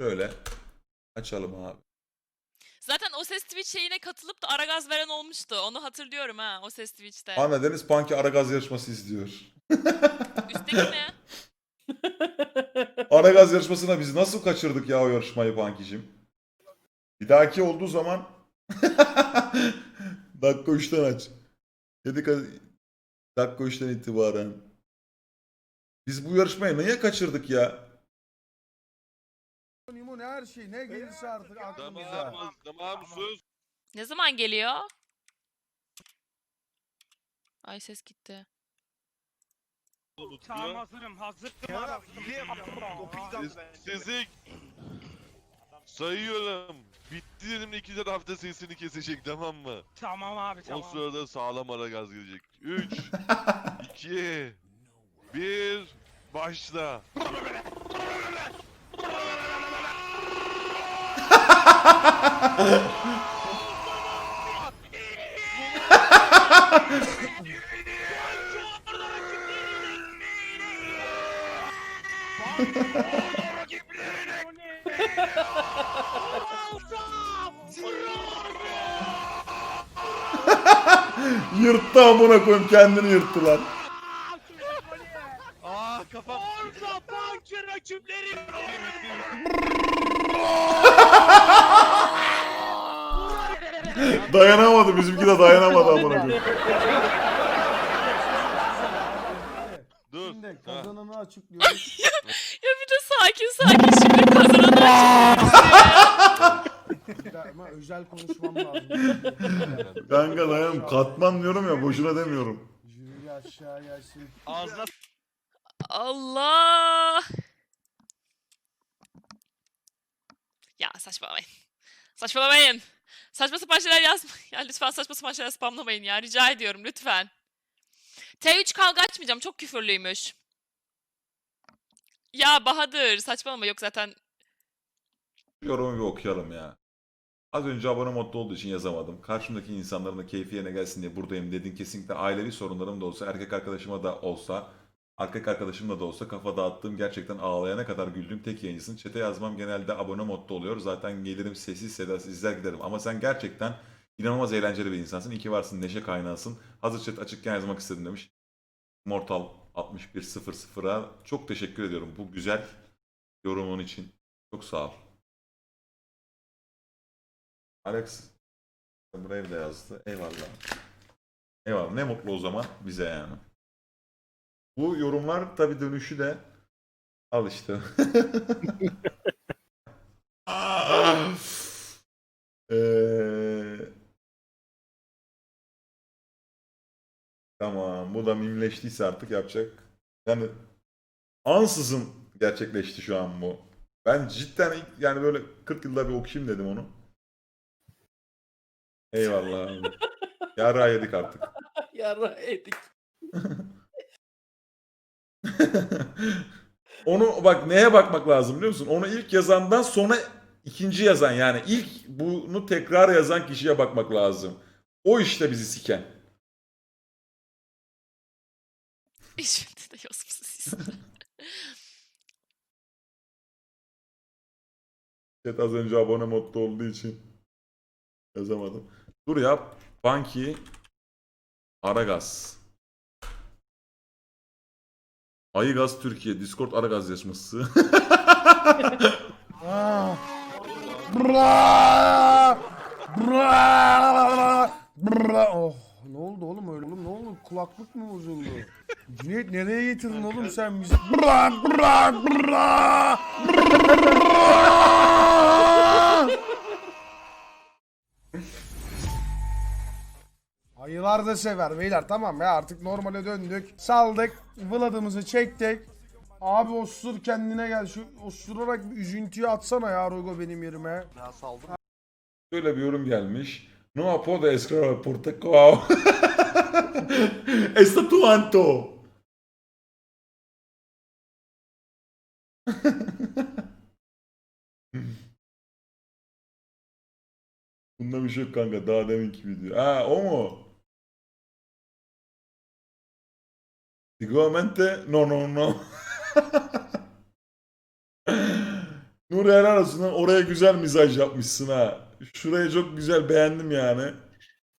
Şöyle açalım abi. Zaten o ses Twitch şeyine katılıp da ara gaz veren olmuştu. Onu hatırlıyorum ha o ses Twitch'te. Ana Deniz Punky Aragaz yarışması izliyor. Üstteki ne? Aragaz yarışmasına biz nasıl kaçırdık ya o yarışmayı Punky'cim? Bir dahaki olduğu zaman dakika 3'ten aç. Dedik hadi dakika 3'ten itibaren. Biz bu yarışmayı niye kaçırdık ya? Limon her şey ne gelirse artık aklımıza. Tamam, tamam sus. Ne zaman geliyor? Ay ses gitti. Tamam hazırım hazırım. Kenara Sessizlik. Sayıyorum. Bitti dedim ikinci hafta sesini kesecek tamam mı? Tamam abi O tamam. sırada sağlam ara gaz gelecek. 3 2 1 Başla. Yırttı amına koyayım kendini yırttılar. Aa kafam. Orta banki rakipleri. Dayanamadı bizimki de dayanamadı amına koyayım. Dur. Şimdi Ha. kazananı açıklıyoruz. Ya bir de sakin sakin şimdi kazananı Ama özel konuşmam lazım. Kanka dayan katman diyorum ya boşuna demiyorum. Jüri aşağı gelsin. Ağzına Allah. Ya saçmalamayın. Saçmalamayın. Saçma sapan şeyler yazma. Ya lütfen saçma sapan şeyler spamlamayın ya. Rica ediyorum lütfen. T3 kavga açmayacağım. Çok küfürlüymüş. Ya Bahadır saçmalama yok zaten. Yorumu bir okuyalım ya. Az önce abone modda olduğu için yazamadım. Karşımdaki insanların da keyfi yerine gelsin diye buradayım dedin. Kesinlikle ailevi sorunlarım da olsa, erkek arkadaşıma da olsa, erkek arkadaşımla da olsa kafa dağıttığım, gerçekten ağlayana kadar güldüğüm tek yayıncısın. Çete yazmam genelde abone modda oluyor. Zaten gelirim sessiz sedasız izler giderim. Ama sen gerçekten inanılmaz eğlenceli bir insansın. İyi varsın, neşe kaynağısın. Hazır chat açıkken yazmak istedim demiş. Mortal 6100'a çok teşekkür ediyorum bu güzel yorumun için. Çok sağ ol. Alex buraya da yazdı. Eyvallah. Eyvallah. Ne mutlu o zaman bize yani. Bu yorumlar tabi dönüşü de al işte. Eee, tamam. Bu da mimleştiyse artık yapacak. Yani ansızın gerçekleşti şu an bu. Ben cidden ilk- yani böyle 40 yılda bir okuyayım dedim onu. Eyvallah. Yara yedik artık. Yara edik. Onu bak neye bakmak lazım biliyor musun? Onu ilk yazandan sonra ikinci yazan yani ilk bunu tekrar yazan kişiye bakmak lazım. O işte bizi siken. İşte de yosmuşsunuz. Chat az önce abone modda olduğu için yazamadım. Dur ya. Banki Aragaz. Ayıgaz Türkiye. Discord Aragaz yarışması. Bra! Oh ne oldu oğlum öyle oğlum ne oldu kulaklık mı bozuldu? Cüneyt nereye getirdin oğlum sen? Bra! Bra! Bra! Ayılar da sever beyler tamam ya artık normale döndük. Saldık. Vlad'ımızı çektik. Abi osur kendine gel. Şu osurarak bir üzüntüyü atsana ya Rogo benim yerime. Şöyle bir yorum gelmiş. No puedo escribir portacao. Está tuanto. Bunda bir şey yok kanka. Daha deminki video. Ha o mu? Sicuramente no no no. Nuri helal oraya güzel mizaj yapmışsın ha. Şurayı çok güzel beğendim yani.